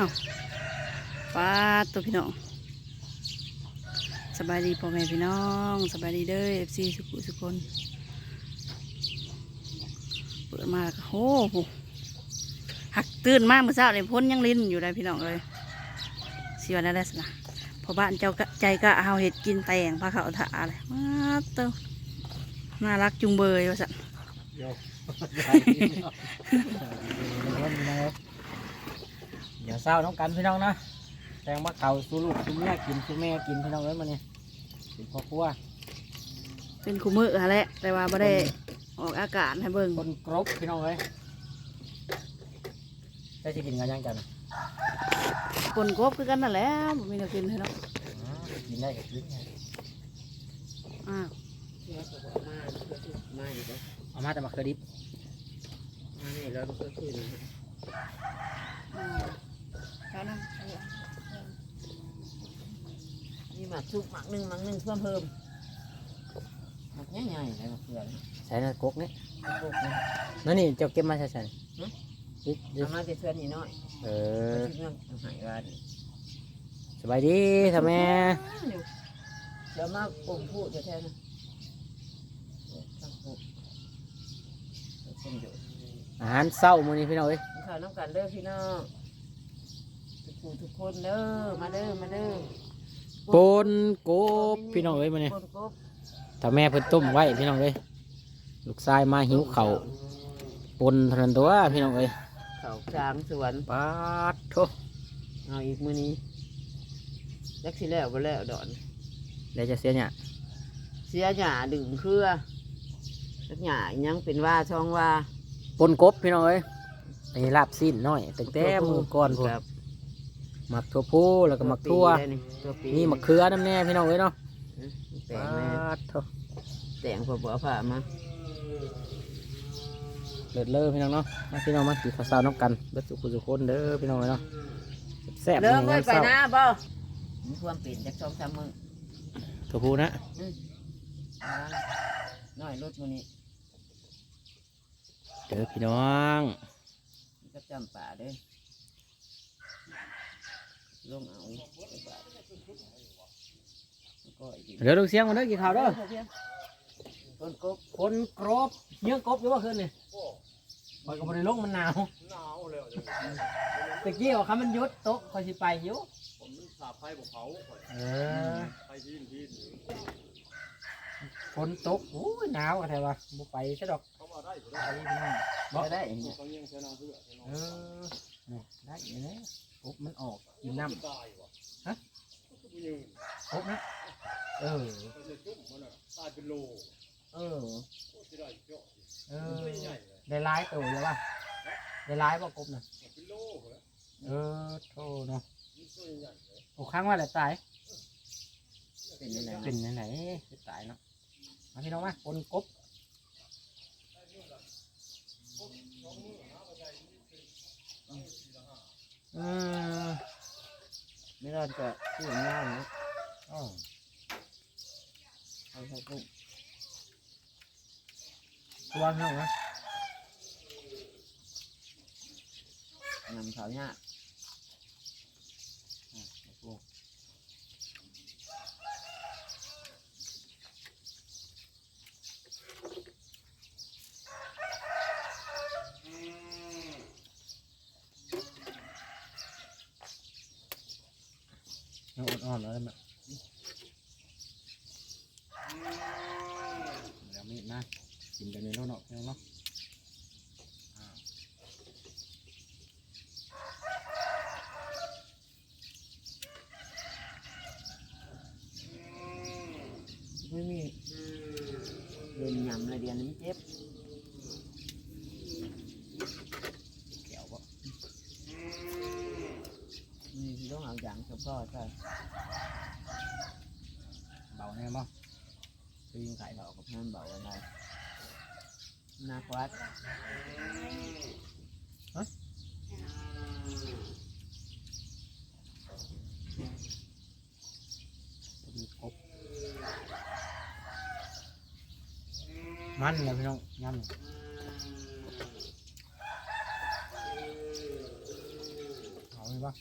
อ้าวป้าดตัวพี่น้องสบายดีพ่อแม่พี่น้องสบายดีเด้อเอฟซีสุขุสุคนเปิดมาแล้วก็โอ้โหหักตื่นมากเมื่อเช้าเลยพ้นยังลิ้นอยู่เลยพี่น้องเลยสิวันนั้นแหละสินะพอบ้านเจ้าก็ใจก็เอาเห็ดกินแตงพาเขาถาเลยมาเต้าน่ารักจุงเบยว่าสัน โยกอย่าเศร้าน้องกันพี่น้องนะแตงมะเขาสู้ลูกสู้เมียกินสู้แม่กินพี่น้องเอ้ยมาเนี่ยกินพ่อครัวเป็นคู่มือฮะแหละแต่ว่าไม่ได้ออกอากาศให้เบิ่งคนกรบพี่น้องเอ้ยได้จะกินกันยังกันคนกบคือกันนั่นแหละบ่มีแนวกินให้เนาะอ๋อกินได้กับกินอ้าวมาอยู่แล้วเอามาแต่มาเคยดิบมานี่แล้วก็คืออ้า วแล้วนั่งนี่หมักชุกหมักหนึ่งหมักหนึ่งเพิ่มเพิ่มหมักใหญ่ๆเลยหมักเกลือใส่ในกกนี่พวกนี้นั่นนี่เจ้าเก็บมาใส่ใส่หึดิดิเอามาจะเพื่อนนี่น้อยเอเออเรื่องหายวันสบายดีท่าแม่เดี๋ยวมาปุ่มพูดจะแท้นะทำปุ๊บเป็นอยู่อาหารเศร้ามื้อนี้พี่น้องเอ้ยข้าวน้ำกันเด้อพี่น้อง ทุกคนทุกคนเด้อมาเด้อมาเด้อปนกบพี่น้องเอ้ยมาเนี่ยปนกบถ้าแม่เพิ่นต้มไว้พี่น้องเอ้ยลูกชายมาหิวเขาวปนเท่านั้นตัวพี่น้องเอ้ยข้าวสางสวนปาดโทเอาอีกมื้อนี้จักสิแล้วบ่แล้วดอน เดี๋ยวจะเสียเนี่ยเสียหญ้าดึงเครือจักหญ้าอิหยังเป็นว่าช่องว่าปนกบพี่น้องเอ้ยอันนี้ลาบสิ้นน้อยตั้งแต่มือก่อนพุ่นครับ หมักทั่วผู้แล้วก็หมักทั่วปีได้นี่ตัวปีนี่หมักเขือน้ำแน่พี่น้องเอ้ยเนาะแต่ปางแม่ดโทแต่งพอบัวผ่ามาเลิศเลอพี่น้องเนาะมาพี่น้องมากินข้าวเช้าน้ำกันเบิดสุขุสุขคนเด้อพี่น้องเอ้ยเนาะแซ่บเริ่มมื้ไว้อไปเช้านะบ่มีความเปลี่ยนจากช่องสามมือทั่วผู้นะเอาละน้อยรถมือนี้เด้อพี่น้องก็จำป่าเด้อ ลงเอาไปบาทก็อีกเดี๋ยวลูกเสียงมาเด้อกินข้าวเด้อต้นกบคนกรบเยอะกบอยู่ว่าคืนนี่คอยกับบริลงมันหนาวหนาวเลยตะกี้ว่าคำมันหยุดโต๊ะคอยสิไปอยู่ผมมันสาบไฟบอกเขาข่อยเออไฟที่ที่หรือฝนตกโอ้ยหนาวอะไรวะบ่ไปซะดอกเขามาได้ผมไปได้พี่น้องบ่ได้ต้องยังเชนาเพื่อเออนี่ได้อยังไง กบมันออกกินน้ตายวะฮะก็ไม่ยืนำกบนะเออมันจะจุ่มมันอะตายเป็นโลเออโคตรได้เจาะเอมันอไม่ใหญ่เลยได้ร้ายตัวเลยว่ะได้ร้ายบ่กบนะเป็นโลเลยเออโธ่เนาะมันตัวใหญ่เลยโอ้ครั้งว่าแหละตายเป็นยังไงเป็นไหนๆคือตายเนาะมาพี่น้องมาคนกบ อืมไม่รอดก็ที่อย่างนี้นะอ๋อเอาใส่กุ้งตัวน้องนะนำเขาเนี่ย ยังอ่อนๆแล้วแบบเดี๋ยวมีดนะ กินกันในโลกเนาะพี่น้องเนาะอ่าไม่มีเดินยำเลยเดียวนี้เจ็บแก้วบ่นี่คือต้องเอาอย่างเฉพาะใช่เบาแน่บ่คื อยิงไข่เราเบากับนั่นเบาอะไรนาควัดมีครบมันเลยพี่น้องยำเอาไหมบ่ ป่ะ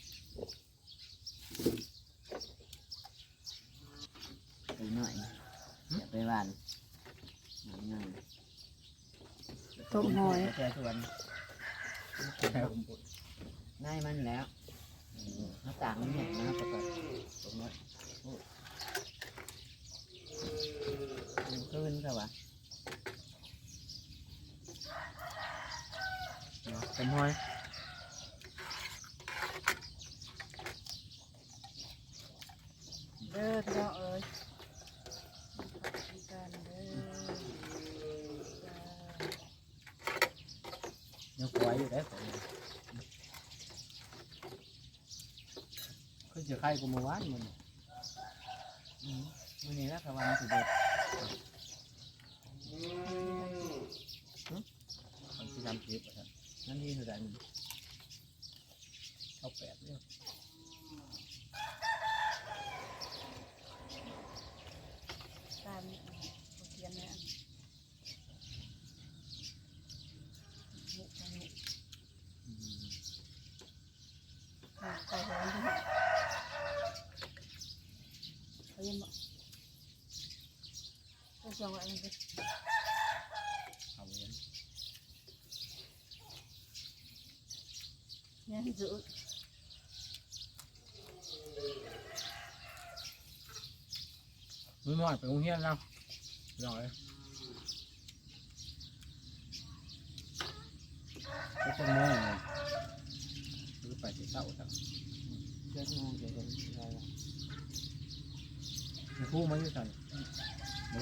ไปหน่อยอย่าไปหวานหน่อย ต้ มหอยแค่ส่วนง่ายมันแล้วหน้าต่างมันเนี่ยนะประกอบตรงนั้นโอ้ขึ้นครับวะเป็นหอย เด้อพี่น้องเอ้ยกันเด้อจ้า ยังควายอยู่ได้ผม คือจะไข่กูมาว่านมันอืมวันนี้แล้วครับวันสุดเด็ดมันคือทำคลิปอะครับนั่นที่สุดอันเข้าแปดเนี่ย ตามเทียนเนี่ยมุกมุก อืม อะใส่หัวมันที่หัวเขาเย็นบ่ ก็ส่งไว้มันไปเอาเลี้ยงเนี่ยให้ซื้อมือหน่อยไป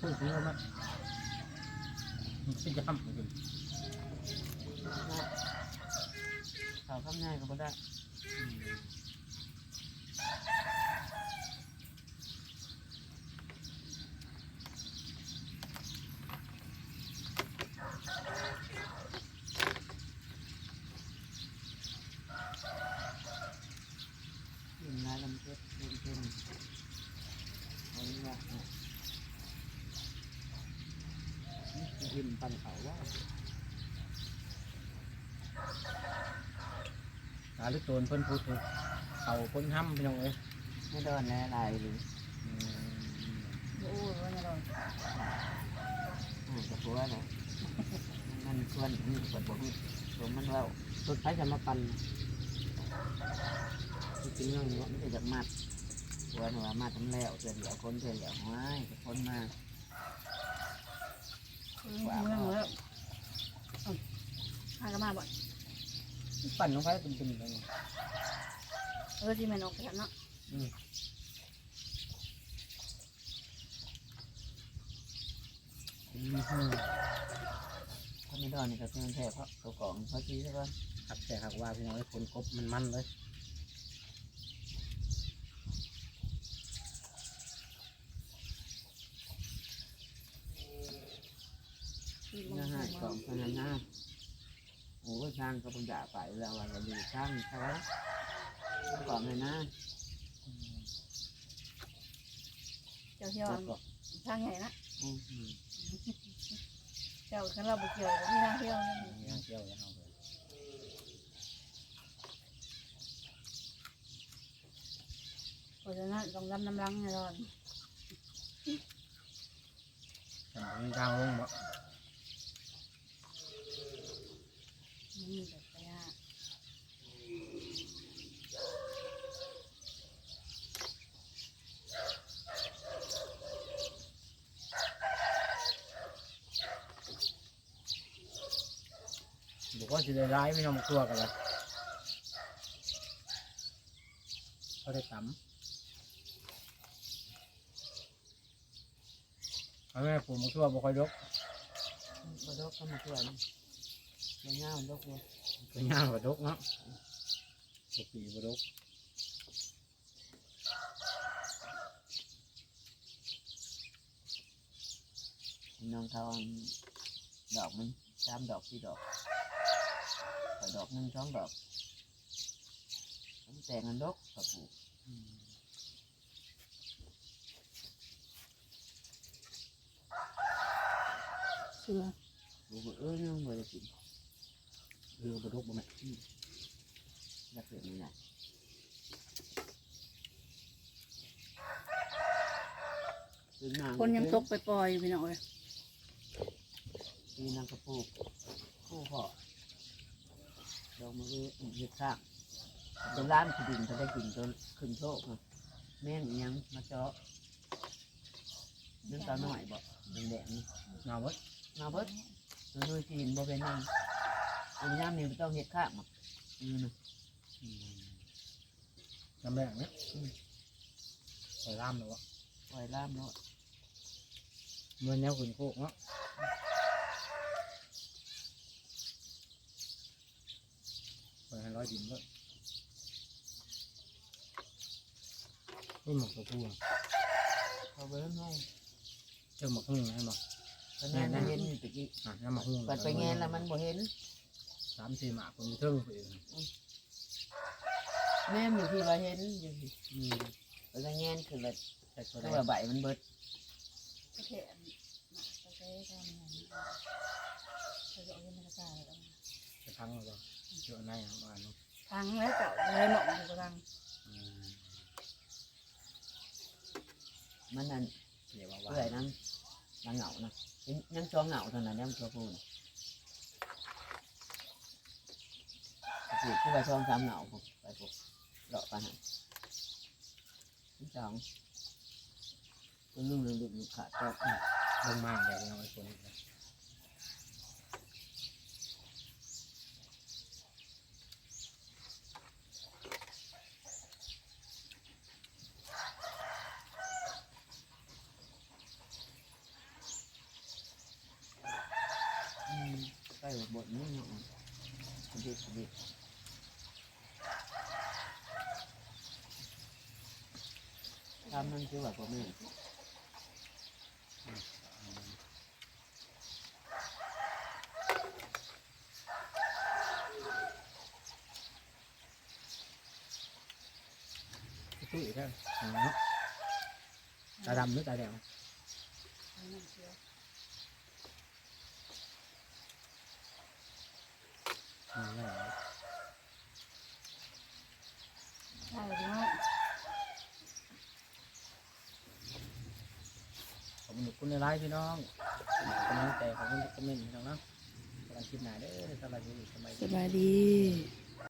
โรงเรียนแล้วหน่อยก็จะโม่งหรือไปที่เต้าครับเจ็ดโมงเจ็ดโมงอไรละมีคู่มาอยู่สั่นมาบ้านกันบ่ก็อืมก็มีบ่พูดถึงว่ามันมันสิจะได้กินแล้วลำเพ็ดเป็นเป็นเอาอย่างเงี้ยเนี่ยนี่คือกินปันเขาว่าาลุกโตนเพิ่นพูดถึงเขาเพิ่นทำพี่น้องเอ้ยไม่โดนแล้วลายหรืออืมโอ้ยว่าไงเราอ่าจะกลัวนะมันชวนนี่เปิดบอกนี่ผมมันว่าสุดท้ายจะมาปันจริงๆเรื่องนี้ไม่ใช่จากมัดกลัวหนว่ามัดทำแล้วเจอเดี๋ยวคนเจอเดี๋ยวไม่คนมาเมื่อเมื่อเมื่อหากมาบ่อย ปั่นลงไปเป็นเป็นอะไรเนี่ยเออที่แม่นกกันเนาะอืมถ้าไม่โดนนี่ก็เป็นแท้เพราะตัวกล่องเขาชี้ใช่ป่ะหักแต่หักว่าพี่น้องไอ้คนกบมันมันเลยที่เนื้อหายกล่องขนาดน้ำ โอ้ยช่างก็เป็นด่าไปแล้วว่าเราดูช่างเขากล่องเลยนะเจ้าเที่ยวกล่องทางใหญ่นะอืมเจ้าคันเราบ่เกี่ยวกับมีทางเที่ยวนั่นมีทางเที่ยวยังเอาเลยเพราะฉะนั้นต้องรำน้ำลังแน่นอนแต่มันมีทางลงบ่ นี่แบบไปฮะบอกว่าจะได้ร้ายพี่น้องตัวกันเลยเขาได้ตำเอาแม่ผมมาทั่วยบ่ค่อยยกบดกก็มาช่วย มันเงาดกเลยก็ย่างบ่ดกเนาะปกติบ่ดกพี่น้องเขาเอาดอกมันสามดอกสี่ดอกข่อยดอกหนึ่งสองดอกผมแต่งกันดอกกับปลูกเสือ ปลูกเออยังไม่ได้กิน เรือประดุกบ่แม่อยากเกิดนี่นะคนยังตกไปปล่อยอยู่พี่น้องเลยปีนังกระปุกคู่พ่อดอกมือเห็ดข้างตัวร้านคือดินจะได้กินจนขึ้นโชคนะแม่งอิหยังมาเจาะเรื่องตาหน่อยบ่แดงๆนี่เงาเว้ยมาเบิดมันดูสิเห็นบ่เป็นหยัง อันนี้น้ำนี่มันต้องเห็ดข้างมาอืมนะน้ำแดงเนี่ยใส่ล่ามเลยวะปล่อยล่ามเนาะเมื่อแนวขุนโคกเนาะไปให้ร้อยดินเลยนี่หมกตัวผู้อะเขาเบิ้งให้เจ้าหมกหุ้งนะหมกก็แน่นเห็นอยู่ตะกี้อะน้ำหมกหุ้งปัดไปแงนามสี่หมากคนอยู่เทิงไปเองแม่มอยู่ที่ว่าเห็นอยู่ที่อืมไปไปแงนคือแบบแต่ตัวแดคืองว่าใบมันเบิดประเทศประเทศก็มีเขาจะเอาเงินมาจ่ายแล้วจะพังหรือเปล่าเจ้าในอะบ้านเนาะทางแล้วเก่าเลยหมอกอยู่กำลังอืมมันนั่นเดี๋ยวว่าเปื่อยนั้นนางเหงานะเห็นยังจองเหงาเท่านั้นยังตัวพูน ปลูกผู้ไปช่องสามเหงาพวกไปพวกเลาะไปหันที่สองก็ลุ่มลุ่มลุ่มขาดก็ลงมาเดี๋ยวเอาไอ้คนนี้นะอืมใกล้หมดนี่เนาะเด็กเด็ ทำนั่นคือว่าพ่อแม่ตุ้ยได้อ๋อเนาะตาดำหรือตาแดงอืมนั่นแหละใช่เนาะ อบคุณในไลฟ์พี่น้องกำลังใจขอบคุณคอมเมนต์พี่น้องเนาะกำลังคิดหนาเด้อสบายดีสบายดี